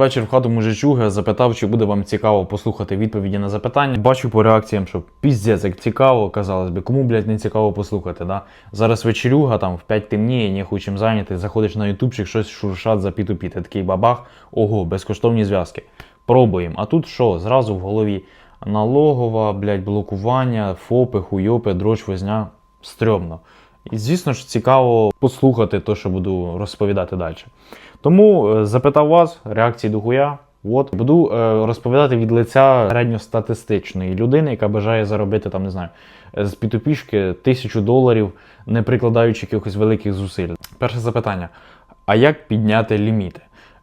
Вечір в хату мужичуга запитав, чи буде вам цікаво послухати відповіді на запитання. Бачу по реакціям, що піздець як цікаво, казалось би, кому, блядь, не цікаво послухати. Да? Зараз вечерюга, там в 5 темніє, ніхуй чим зайнятий, заходиш на ютубчик, щось шуршать за піту піти. Такий бабах, ого, безкоштовні зв'язки. Пробуємо. А тут що? Зразу в голові налогова, блядь, блокування, фопи, хуйопи, дроч, возня. Стрьомно. І звісно ж цікаво послухати те, що буду розповідати далі. Тому е, запитав вас реакції до хуя. От буду е, розповідати від лиця середньостатистичної людини, яка бажає заробити там, не знаю, е, з пітопішки тисячу доларів, не прикладаючи якихось великих зусиль. Перше запитання: а як підняти ліміти?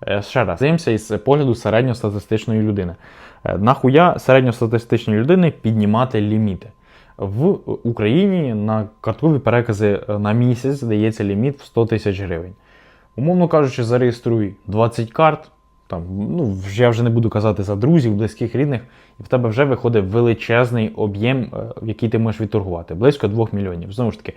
Е, Ще раз, дивимося із погляду середньостатистичної людини. Е, Нахуя середньостатистичній людини піднімати ліміти? В Україні на карткові перекази е, на місяць дається ліміт в 100 тисяч гривень. Умовно кажучи, зареєструй 20 карт. Там, ну, я вже не буду казати за друзів, близьких, рідних, і в тебе вже виходить величезний об'єм, е, який ти можеш відторгувати, близько 2 мільйонів. Знову ж таки,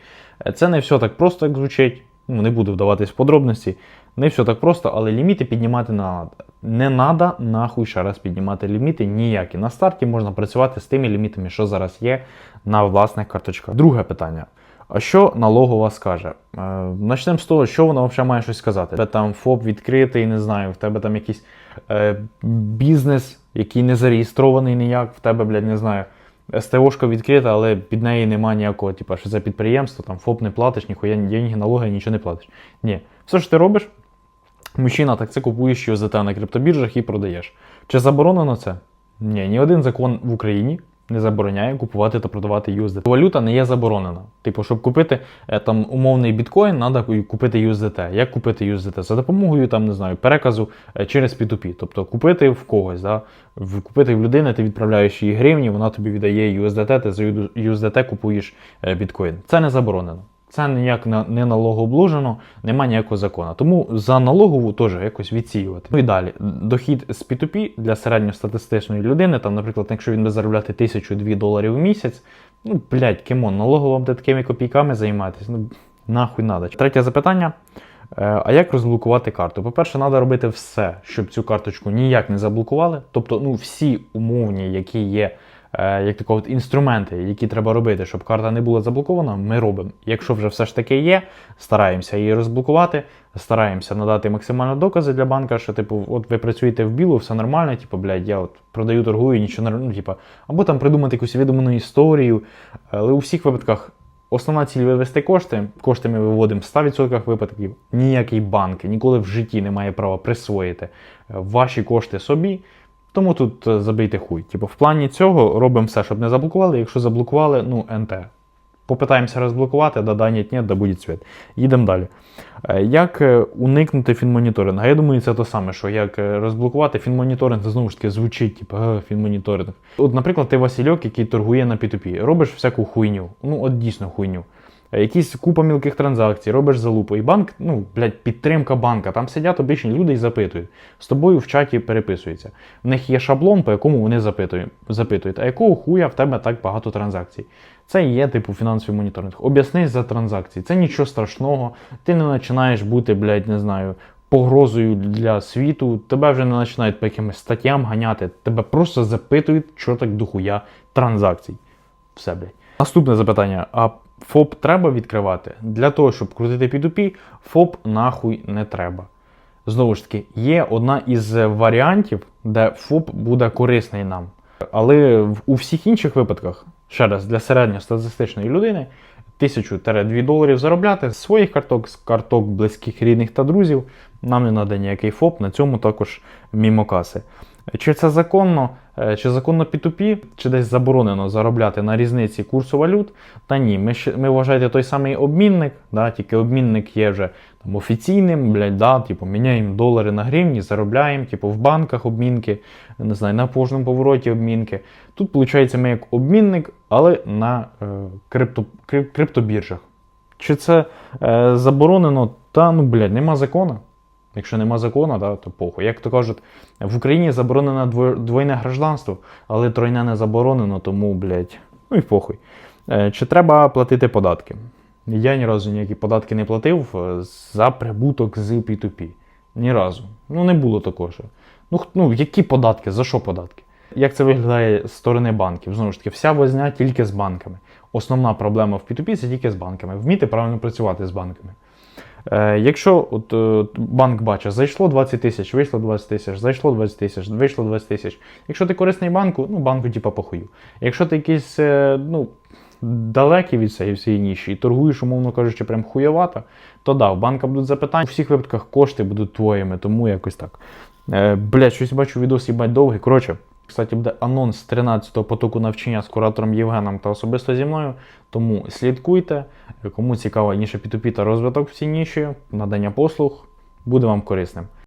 е, це не все так просто, як звучить. Ну, не буду вдаватись в подробності. Не все так просто, але ліміти піднімати треба. Не треба нахуй ще раз піднімати ліміти ніякі. На старті можна працювати з тими лімітами, що зараз є на власних карточках. Друге питання. А що налогова скаже? Е, Начнемо з того, що вона взагалі має щось сказати. Тебе там ФОП відкритий, не знаю, в тебе там якийсь е, бізнес, який не зареєстрований ніяк, в тебе, блядь, не знаю. СТОшка відкрита, але під неї немає ніякого, типу, що це підприємство, там ФОП не платиш, ніхуя деньги, налоги, нічого не платиш. Ні. Все, що ти робиш, мужчина, так це купуєш USDT на криптобіржах і продаєш. Чи заборонено це? Ні, ні один закон в Україні не забороняє купувати та продавати USDT. Валюта не є заборонена. Типу, щоб купити е, там умовний біткоін, треба купити USDT. Як купити USDT? За допомогою там, не знаю, переказу е, через P2P. Тобто купити в когось, да? купити в людини, ти відправляєш їй гривні, вона тобі віддає USDT, ти за USDT купуєш е, біткоін. Це не заборонено. Це ніяк не налогообложено, немає ніякого закону. Тому за налогову теж якось відсіювати. Ну і далі. Дохід з P2P для середньостатистичної людини, там, наприклад, якщо він буде заробляти 1000-2 доларів в місяць, ну, блядь, кемон, налогово буде такими копійками займатися. Ну, нахуй надо. Третє запитання. Е, А як розблокувати карту? По-перше, треба робити все, щоб цю карточку ніяк не заблокували. Тобто, ну, всі умовні, які є, як такого, інструменти, які треба робити, щоб карта не була заблокована, ми робимо. Якщо вже все ж таки є, стараємося її розблокувати, стараємося надати максимально докази для банка, що, типу, от ви працюєте в білу, все нормально, типу, блядь, я от продаю, торгую, нічого не ну, типу, або там придумати якусь видуману історію. Але у всіх випадках Основна ціль вивести кошти. Кошти ми виводимо в 100% випадків. Ніякий банк ніколи в житті не має права присвоїти е, ваші кошти собі. Тому тут е, забийте хуй. Типу, в плані цього робимо все, щоб не заблокували. Якщо заблокували, ну НТ. Попитаємося розблокувати, да, да, ні, ні, да буде світ. Їдемо далі. Е, Як е, уникнути фінмоніторингу? Я думаю, це те саме, що як розблокувати фінмоніторинг, це знову ж таки звучить, типу, «Е, фінмоніторинг. От, наприклад, ти Васильок, який торгує на P2P, робиш всяку хуйню. Ну, от дійсно хуйню. Якісь купа мілких транзакцій, робиш залупу. І банк, ну, блядь, підтримка банка. Там сидять обичні люди і запитують. З тобою в чаті переписуються. В них є шаблон, по якому вони запитують, запитують, а якого хуя в тебе так багато транзакцій. Це є типу фінансовий моніторинг. Об'ясни за транзакції. Це нічого страшного. Ти не починаєш бути, блядь, не знаю, погрозою для світу. Тебе вже не починають по якимось статтям ганяти. Тебе просто запитують, що так дохуя транзакцій. Все, блядь. Наступне запитання: а ФОП треба відкривати? Для того, щоб крутити P2P, ФОП нахуй не треба. Знову ж таки, є одна із варіантів, де ФОП буде корисний нам. Але у всіх інших випадках, ще раз, для середньостатистичної людини 1000-2 доларів заробляти з своїх карток, з карток близьких рідних та друзів. Нам не треба ніякий ФОП, на цьому також мімо каси. Чи це законно, Е, чи законно P2P, чи десь заборонено заробляти на різниці курсу валют? Та ні, ми, ми вважаєте той самий обмінник, да, тільки обмінник є вже там, офіційним, блядь, да, типу, міняємо долари на гривні, заробляємо, типу, в банках обмінки, не знаю, на кожному повороті обмінки. Тут, виходить, ми як обмінник, але на е, крипто, крип- криптобіржах. Чи це е, заборонено? Та ну, блядь, нема закону. Якщо нема закону, да, то похуй. Як то кажуть, в Україні заборонено дво- двойне гражданство, але тройне не заборонено, тому, блядь, ну і похуй. Е, Чи треба платити податки? Я ні разу ніякі податки не платив е, за прибуток з P2P. Ні разу. Ну, не було такого. що Ну, ну які податки? За що податки? Як це виглядає з сторони банків? Знову ж таки, вся возня тільки з банками. Основна проблема в P2P це тільки з банками. Вміти правильно працювати з банками. Е, якщо от, е, банк бачить, зайшло 20 тисяч, вийшло 20 тисяч, зайшло 20 тисяч, вийшло 20 тисяч. Якщо ти корисний банку, ну банку типа похую. Якщо ти якийсь е, ну, далекий від цієї всієї ніші і торгуєш, умовно кажучи, прям хуєвато, то да, в банка будуть запитання. У всіх випадках кошти будуть твоїми, тому якось так. Блядь, щось бачу відос їбать довгий. Коротше, кстати, буде анонс 13-го потоку навчання з куратором Євгеном та особисто зі мною. Тому слідкуйте. Кому цікаво ніша P2P та розвиток в цій ніші, надання послуг, буде вам корисним.